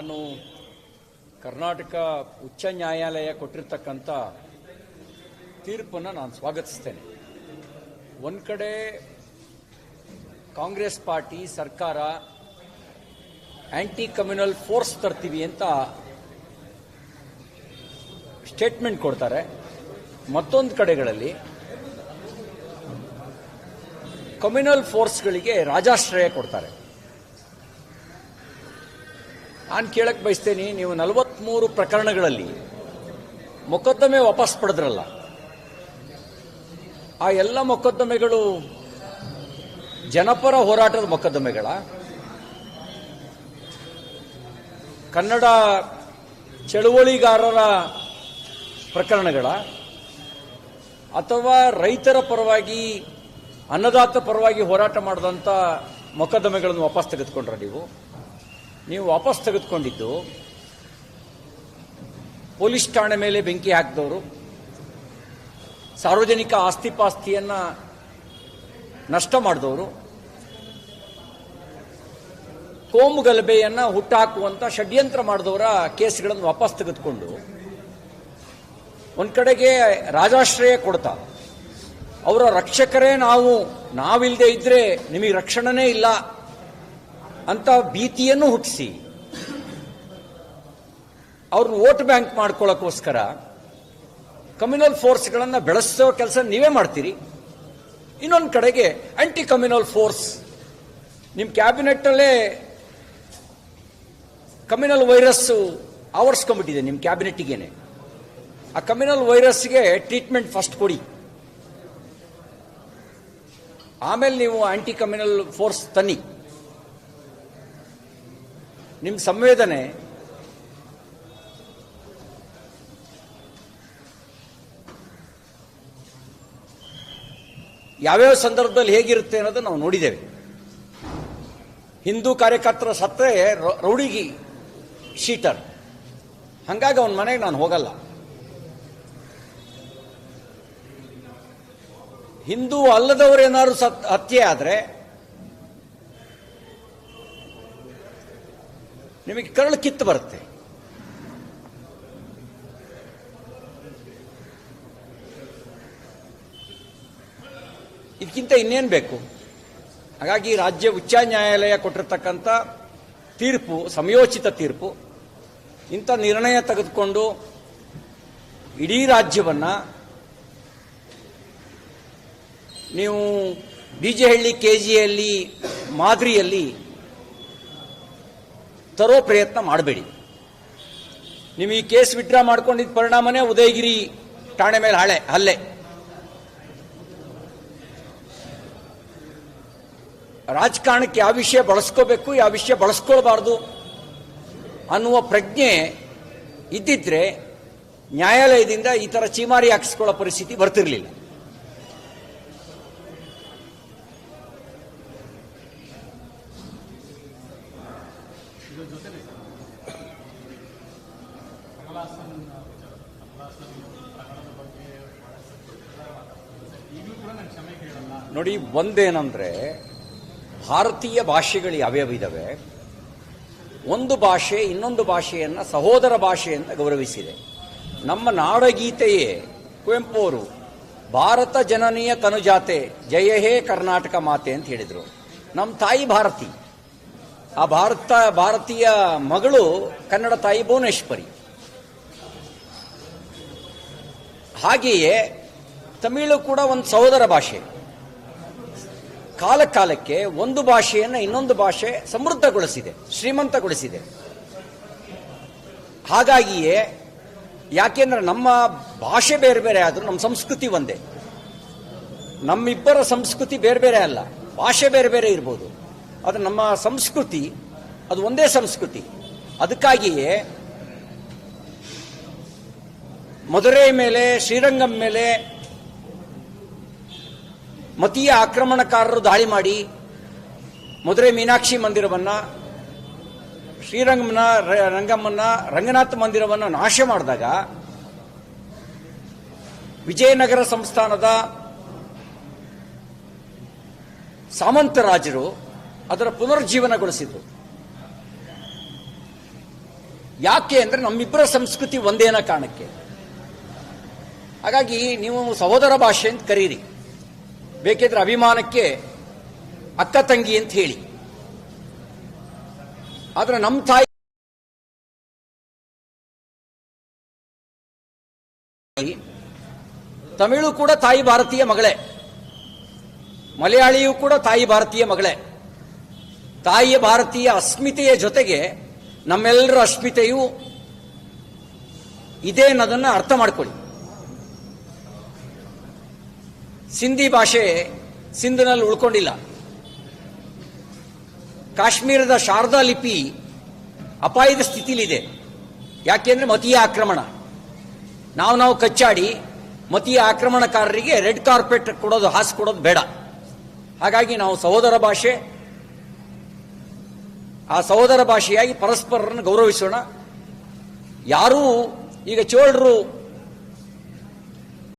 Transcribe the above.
ನಾನು ಕರ್ನಾಟಕ ಉಚ್ಚ ನ್ಯಾಯಾಲಯ ಕೊಟ್ಟಿರ್ತಕ್ಕಂಥ ತೀರ್ಪನ್ನು ನಾನು ಸ್ವಾಗತಿಸ್ತೇನೆ. ಒಂದು ಕಡೆ ಕಾಂಗ್ರೆಸ್ ಪಾರ್ಟಿ ಸರ್ಕಾರ ಆಂಟಿ ಕಮ್ಯುನಲ್ ಫೋರ್ಸ್ ತರ್ತೀವಿ ಅಂತ ಸ್ಟೇಟ್ಮೆಂಟ್ ಕೊಡ್ತಾರೆ. ಮತ್ತೊಂದು ಕಡೆಗಳಲ್ಲಿ ಕಮ್ಯುನಲ್ ಫೋರ್ಸ್ಗಳಿಗೆ ರಾಜಾಶ್ರಯ ಕೊಡ್ತಾರೆ. ನಾನು ಕೇಳಕ್ಕೆ ಬಯಸ್ತೇನೆ, ನೀವು ನಲವತ್ಮೂರು ಪ್ರಕರಣಗಳಲ್ಲಿ ಮೊಕದ್ದಮೆ ವಾಪಸ್ ಪಡೆದ್ರಲ್ಲ, ಆ ಎಲ್ಲ ಮೊಕದ್ದಮೆಗಳು ಜನಪರ ಹೋರಾಟದ ಮೊಕದ್ದಮೆಗಳ? ಕನ್ನಡ ಚಳುವಳಿಗಾರರ ಪ್ರಕರಣಗಳ, ಅಥವಾ ರೈತರ ಪರವಾಗಿ, ಅನ್ನದಾತ ಪರವಾಗಿ ಹೋರಾಟ ಮಾಡಿದಂಥ ಮೊಕದ್ದಮೆಗಳನ್ನು ವಾಪಸ್ ತೆಗೆದುಕೊಂಡ್ರ ನೀವು? ನೀವು ವಾಪಸ್ ತೆಗೆದುಕೊಂಡಿದ್ದು, ಪೊಲೀಸ್ ಠಾಣೆ ಮೇಲೆ ಬೆಂಕಿ ಹಾಕಿದವರು, ಸಾರ್ವಜನಿಕ ಆಸ್ತಿಪಾಸ್ತಿಯನ್ನು ನಷ್ಟ ಮಾಡಿದವರು, ಕೋಮು ಗಲಭೆಯನ್ನ ಹುಟ್ಟಾಕುವಂತ ಷಡ್ಯಂತ್ರ ಮಾಡಿದವರ ಕೇಸ್ಗಳನ್ನು ವಾಪಸ್ ತೆಗೆದುಕೊಂಡು, ಒಂದು ಕಡೆಗೆ ರಾಜಾಶ್ರಯ ಕೊಡ್ತಾ. ಅವರ ರಕ್ಷಕರೇ ನಾವು ನಾವಿಲ್ಲದೆ ಇದ್ದರೆ ನಿಮಗೆ ರಕ್ಷಣೆನೇ ಇಲ್ಲ. ಅಂತ ಭೀತಿಯನ್ನು ಹುಟ್ಟಿಸಿ. ಅವ್ರನ್ನ ವೋಟ್ ಬ್ಯಾಂಕ್ ಮಾಡ್ಕೊಳ್ಳೋಕ್ಕೋಸ್ಕರ ಕಮ್ಯುನಲ್ ಫೋರ್ಸ್ಗಳನ್ನು ಬೆಳೆಸೋ ಕೆಲಸ ನೀವೇ ಮಾಡ್ತೀರಿ. ಇನ್ನೊಂದು ಕಡೆಗೆ ಆಂಟಿ ಕಮ್ಯುನಲ್ ಫೋರ್ಸ್ ನಿಮ್ಮ ಕ್ಯಾಬಿನೆಟ್ಟಲ್ಲೇ ಕಮ್ಯುನಲ್ ವೈರಸ್ ಆವರಿಸ್ಕೊಂಡ್ಬಿಟ್ಟಿದೆ ನಿಮ್ಮ ಕ್ಯಾಬಿನೆಟ್ಟಿಗೇನೆ. ಆ ಕಮ್ಯುನಲ್ ವೈರಸ್ಗೆ ಟ್ರೀಟ್ಮೆಂಟ್ ಫಸ್ಟ್ ಕೊಡಿ. ಆಮೇಲೆ ನೀವು ಆಂಟಿ ಕಮ್ಯುನಲ್ ಫೋರ್ಸ್ ತನ್ನಿ. ನಿಮ್ಮ ಸಂವೇದನೆ ಯಾವ್ಯಾವ ಸಂದರ್ಭದಲ್ಲಿ ಹೇಗಿರುತ್ತೆ ಅನ್ನೋದು ನಾವು ನೋಡಿದ್ದೇವೆ. ಹಿಂದೂ ಕಾರ್ಯಕರ್ತರ ಸತ್ತರೆ ರ- ರೌಡಿಗಿ ಶೀಟರ್. ಹಂಗಾಗಿ ಅವನ ಮನೆಗೆ ನಾನು ಹೋಗಲ್ಲ. ಹಿಂದೂ ಅಲ್ಲದವರೇನಾದ್ರು ಸತ್, ಹತ್ಯೆ ಆದರೆ ನಿಮಗೆ ಕರಳು ಕಿತ್ತು ಬರುತ್ತೆ. ಇದಕ್ಕಿಂತ ಇನ್ನೇನು ಬೇಕು? ಹಾಗಾಗಿ ರಾಜ್ಯ ಉಚ್ಚ ನ್ಯಾಯಾಲಯ ಕೊಟ್ಟಿರ್ತಕ್ಕಂಥ ತೀರ್ಪು, ಸಮಯೋಚಿತ ತೀರ್ಪು, ಇಂಥ ನಿರ್ಣಯ ತೆಗೆದುಕೊಂಡು ಇಡೀ ರಾಜ್ಯವನ್ನ ನೀವು ಬಿಜೆಹಳ್ಳಿ ಕೆಜಿಯಲ್ಲಿ, ಮಾದರಿಯಲ್ಲಿ ತರೋ ಪ್ರಯತ್ನ ಮಾಡಬೇಡಿ. ನೀವು ಈ ಕೇಸ್ ವಿಡ್ರಾ ಮಾಡ್ಕೊಂಡಿದ್ದ ಪರಿಣಾಮನೇ ಉದಯಗಿರಿ ಠಾಣೆ ಮೇಲೆ ಹಳೆ, ಹಲ್ಲೆ. ರಾಜಕಾರಣಕ್ಕೆ ಯಾವ ವಿಷಯ ಬಳಸ್ಕೋಬೇಕು, ಯಾವ ವಿಷಯ ಬಳಸ್ಕೊಳ್ಬಾರ್ದು ಅನ್ನುವ ಪ್ರಜ್ಞೆ ಇದ್ದಿದ್ರೆ ನ್ಯಾಯಾಲಯದಿಂದ ಈ ಥರ ಚೀಮಾರಿ ಹಾಕಿಸ್ಕೊಳ್ಳೋ ಪರಿಸ್ಥಿತಿ ಬರ್ತಿರ್ಲಿಲ್ಲ. ನೋಡಿ, ಒಂದೇನಂದ್ರೆ, ಭಾರತೀಯ ಭಾಷೆಗಳು ಯಾವ್ಯಾವ ಇದಾವೆ? ಒಂದು ಭಾಷೆ, ಇನ್ನೊಂದು ಭಾಷೆಯನ್ನ ಸಹೋದರ ಭಾಷೆ ಅಂತ ಗೌರವಿಸಿದೆ. ನಮ್ಮ ನಾಡಗೀತೆಯೇ ಕುವೆಂಪು ಅವರು ಭಾರತ ಜನನೀಯ ತನುಜಾತೆ ಜಯ ಹೇ ಕರ್ನಾಟಕ ಮಾತೆ ಅಂತ ಹೇಳಿದರು. ನಮ್ಮ ತಾಯಿ ಭಾರತಿ. ಆ ಭಾರತ, ಭಾರತೀಯ ಮಗಳು ಕನ್ನಡ ತಾಯಿ ಭುವನೇಶ್ವರಿ. ಹಾಗೆಯೇ ತಮಿಳು ಕೂಡ ಒಂದು ಸಹೋದರ ಭಾಷೆ. ಕಾಲ ಕಾಲಕ್ಕೆ ಒಂದು ಭಾಷೆಯನ್ನು ಇನ್ನೊಂದು ಭಾಷೆ ಸಮೃದ್ಧಗೊಳಿಸಿದೆ, ಶ್ರೀಮಂತಗೊಳಿಸಿದೆ. ಹಾಗಾಗಿಯೇ ಯಾಕೆಂದ್ರೆ ನಮ್ಮ ಭಾಷೆ ಬೇರೆ ಬೇರೆ ಆದರೂ ನಮ್ಮ ಸಂಸ್ಕೃತಿ ಒಂದೇ. ನಮ್ಮಿಬ್ಬರ ಸಂಸ್ಕೃತಿ ಬೇರೆ ಬೇರೆ ಅಲ್ಲ, ಭಾಷೆ ಬೇರೆ ಬೇರೆ ಇರ್ಬೋದು. ಆದರೆ ನಮ್ಮ ಸಂಸ್ಕೃತಿ ಅದು ಒಂದೇ ಸಂಸ್ಕೃತಿ. ಅದಕ್ಕಾಗಿಯೇ ಮಧುರೈ ಮೇಲೆ, ಶ್ರೀರಂಗಂ ಮೇಲೆ ಮತೀಯ ಆಕ್ರಮಣಕಾರರು ದಾಳಿ ಮಾಡಿ ಮಧುರೈ ಮೀನಾಕ್ಷಿ ಮಂದಿರವನ್ನು, ಶ್ರೀರಂಗಮ್ಮನ ರಂಗಮ್ಮನ ರಂಗನಾಥ ಮಂದಿರವನ್ನು ನಾಶ ಮಾಡಿದಾಗ ವಿಜಯನಗರ ಸಂಸ್ಥಾನದ ಸಾಮಂತರಾಜರು ಅದರ ಪುನರ್ಜೀವನಗೊಳಿಸಿದ್ರು ಯಾಕೆ ಅಂದರೆ ನಮ್ಮಿಬ್ಬರ ಸಂಸ್ಕೃತಿ ಒಂದೇನ ಕಾರಣಕ್ಕೆ. ಹಾಗಾಗಿ ನೀವು ಸಹೋದರ ಭಾಷೆ ಅಂತ ಕರೀರಿ. ಬೇಕಿದ್ರೆ ಅಭಿಮಾನಕ್ಕೆ ಅಕ್ಕ ತಂಗಿ ಅಂತ ಹೇಳಿ. ಆದ್ರೆ ನಮ್ಮ ತಾಯಿ ತಮಿಳು ಕೂಡ ತಾಯಿ ಭಾರತೀಯ ಮಗಳೇ. ಮಲಯಾಳಿಯೂ ಕೂಡ ತಾಯಿ ಭಾರತೀಯ ಮಗಳೇ. ತಾಯಿಯ ಭಾರತೀಯ ಅಸ್ಮಿತೆಯ ಜೊತೆಗೆ ನಮ್ಮೆಲ್ಲರ ಅಸ್ಮಿತೆಯು ಇದೆ ಅನ್ನೋದನ್ನ ಅರ್ಥ ಮಾಡ್ಕೊಳ್ಳಿ. ಸಿಂಧಿ ಭಾಷೆ ಸಿಂಧಿನಲ್ಲಿ ಉಳ್ಕೊಂಡಿಲ್ಲ. ಕಾಶ್ಮೀರದ ಶಾರದಾ ಲಿಪಿ ಅಪಾಯದ ಸ್ಥಿತಿಲಿದೆ ಯಾಕೆಂದ್ರೆ ಮತೀಯ ಆಕ್ರಮಣ. ನಾವು ನಾವು ಕಚ್ಚಾಡಿ ಮತೀಯ ಆಕ್ರಮಣಕಾರರಿಗೆ ರೆಡ್ ಕಾರ್ಪೆಟ್ ಕೊಡೋದು ಹಾಸ್ಕೊಡೋದು ಬೇಡ. ಹಾಗಾಗಿ ನಾವು ಸಹೋದರ ಭಾಷೆ, ಆ ಸಹೋದರ ಭಾಷೆಯಾಗಿ ಪರಸ್ಪರರನ್ನು ಗೌರವಿಸೋಣ. ಯಾರೂ ಈಗ ಚೋಳರು